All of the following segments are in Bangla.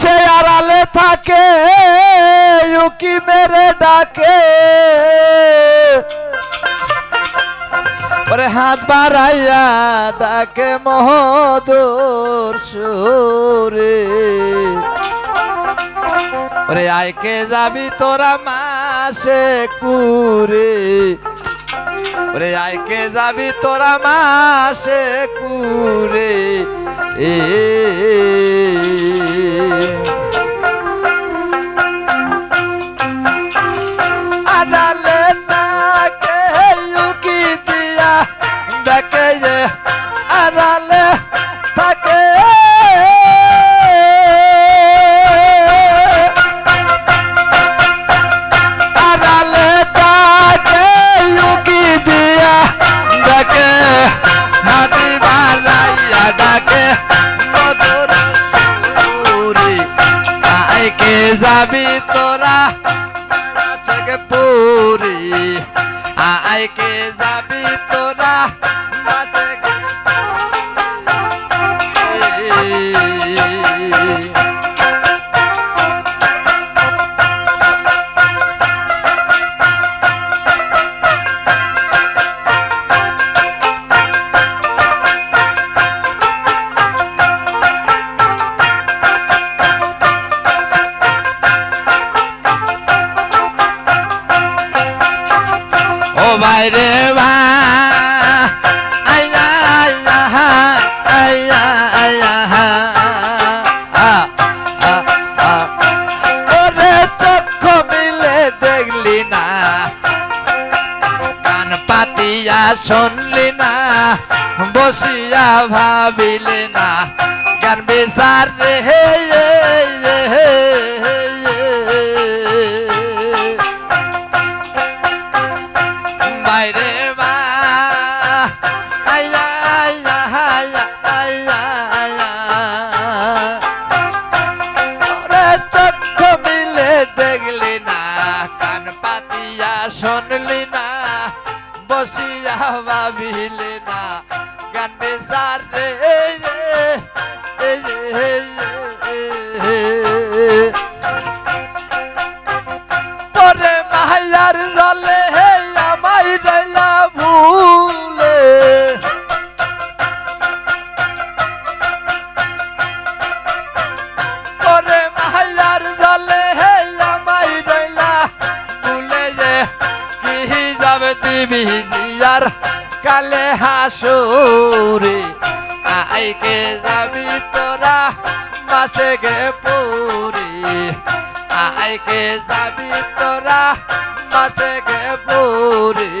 সে আড়ালে থাকে, উকি মেরে ডাকে। ওরে হাত বাড়াইয়া ডাকে মহদর সুরে। ওরে আইকে যাবি তোরা মাসে কুরে। ওরে আইকে যাবি তোরা মাসে কুরে। এ যাবি দেখলি না। কান পাতিয়া শুনলি না বসিয়া ভাবিলি না। গান বিচার হে, কালে হাসুরে আইকে যাবি তোরা মাসে গে পুরি। আইকে যাবি তোরা মাসে গে পুরি।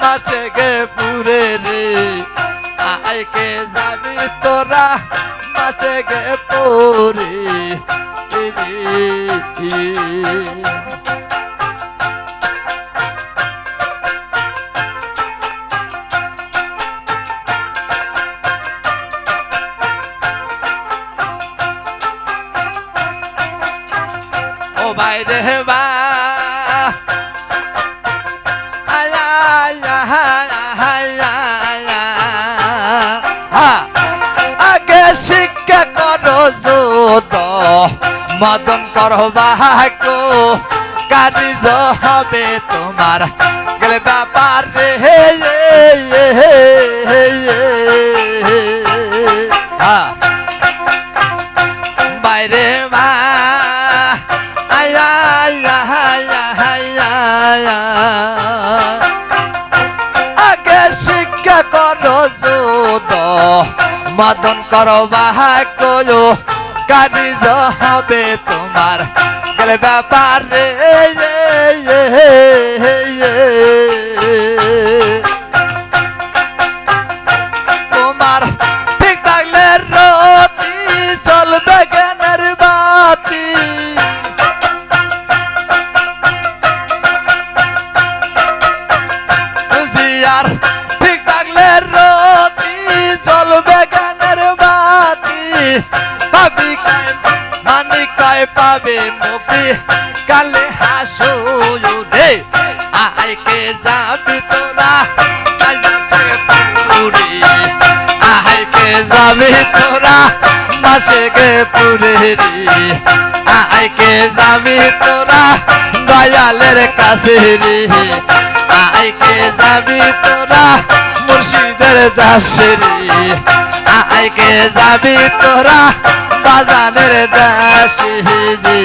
মাসে গে পুরে রে আইকে যাবি তোরা মাসে গে পুরে মদন করো বাহাকো কারিজ হবে তোমার। গেলে ব্যাপার রে, হে হে হে হে হে, হা। বাইরে আগে শিক্ষা করো মদন করো কয়ো হবে তোমার গেলে ব্যাপার রে। পাবে মুখে কালে হাসুরে আহাইকে যাবি তোরা? আহাইকে যাবি তোরা? মাসেকে পুরে আহাইকে যাবি তোরা? দয়ালের কাছে রে আহাইকে যাবি তোরা? মুর্শিদের দাসেরি। আইকে যাবি তোরা বাজানের দাসে জি।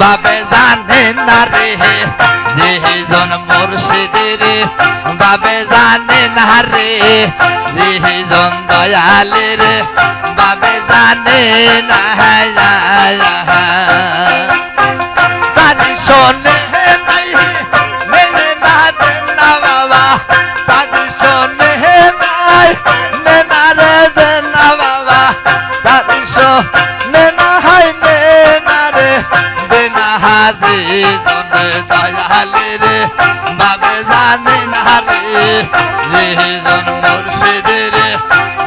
বাবে জানে না রে যেজন মুর্শিদে রে বাবে জানে না রে যেজন দয়ালে রে বাবে জানে না নাই হাজি জনে দয়ালি রে, বাবে জানি না রে যে জন মুর্শিদে রে,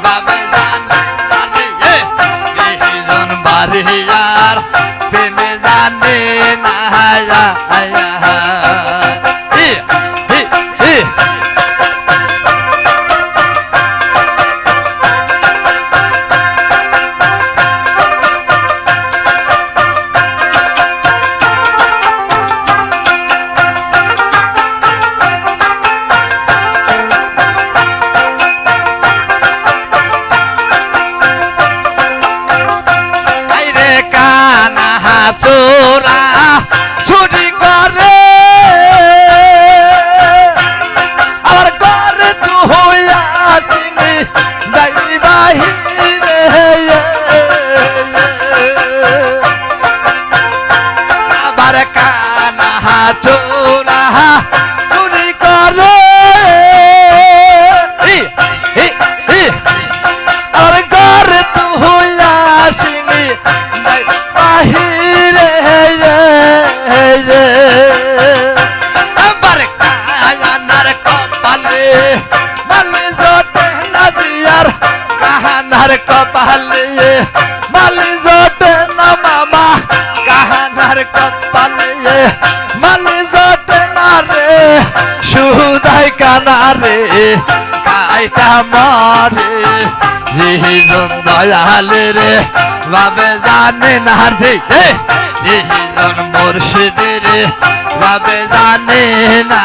বাবে জানি না রে যে জন বারিয়ার প্রেমে জানি না কপালে মালে জোটে নাজিয়ার কাহানার কপালে মালে জোটে না মামা কাহানার কপালে মালে জোটে না রে সুদাই কানা রে কাইটা মারে। যিজন দয়ালে রে, বাবে জানে না রে। যিজন মুর্শিদ রে, বাবে জানে না।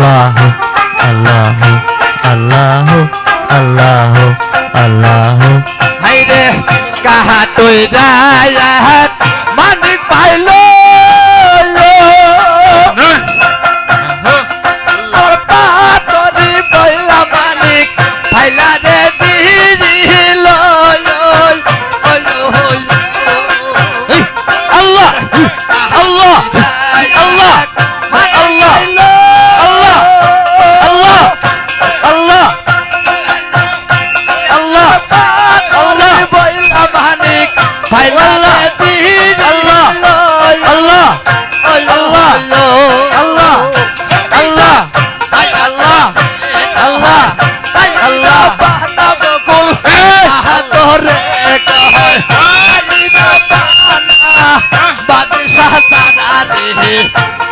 Allah! আল্লাহ আল্লাহ আল্লাহ আল্লাহ হাইরে কাহা তুই রায়াত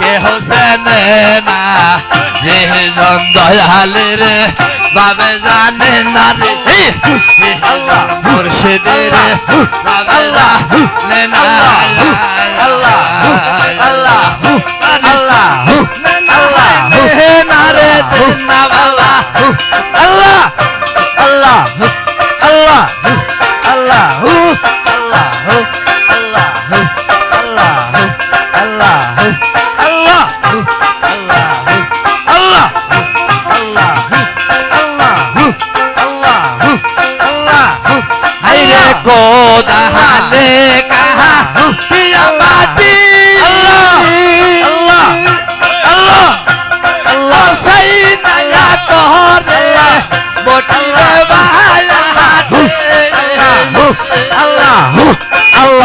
কেহ জানে না যে জন দয়ালে রে বাবে জানে না রে। মুর্শিদে রে বাবে জানে না আল্লাহ আল্লাহ আল্লাহ না রে না বাবা। আল্লাহ আল্লাহ আল্লাহ আল্লাহ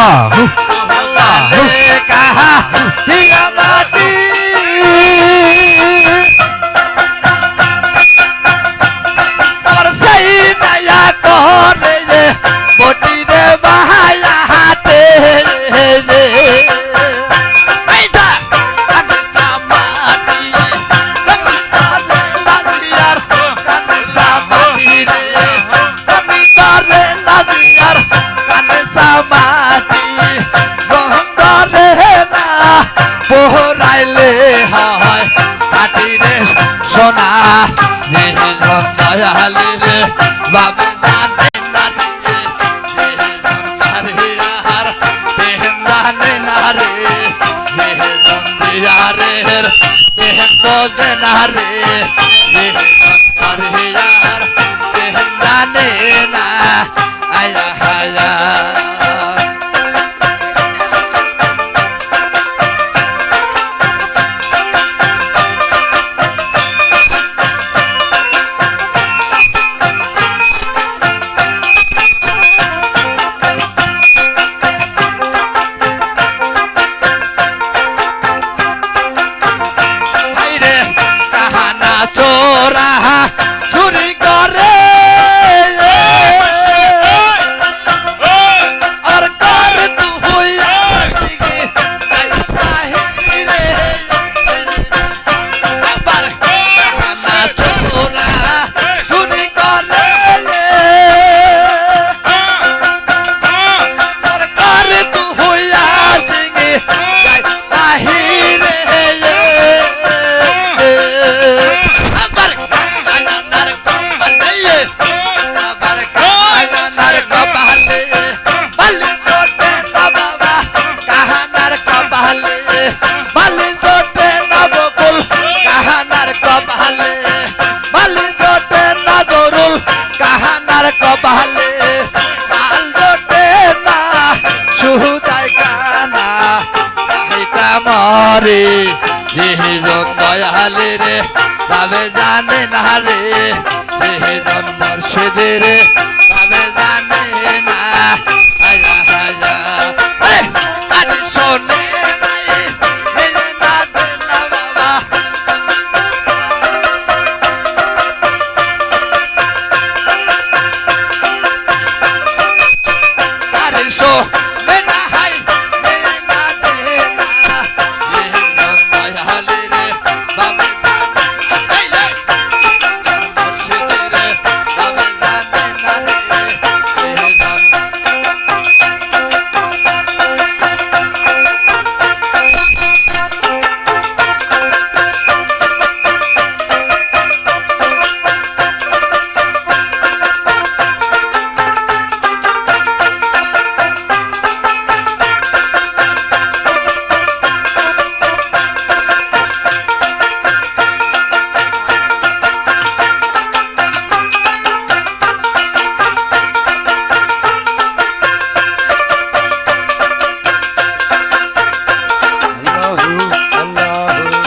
Hurrah! না রে আরে আর জানে না রে যেজন দয়ালে রে বাবে জানে না রে যেজন মর্ষেদে রে।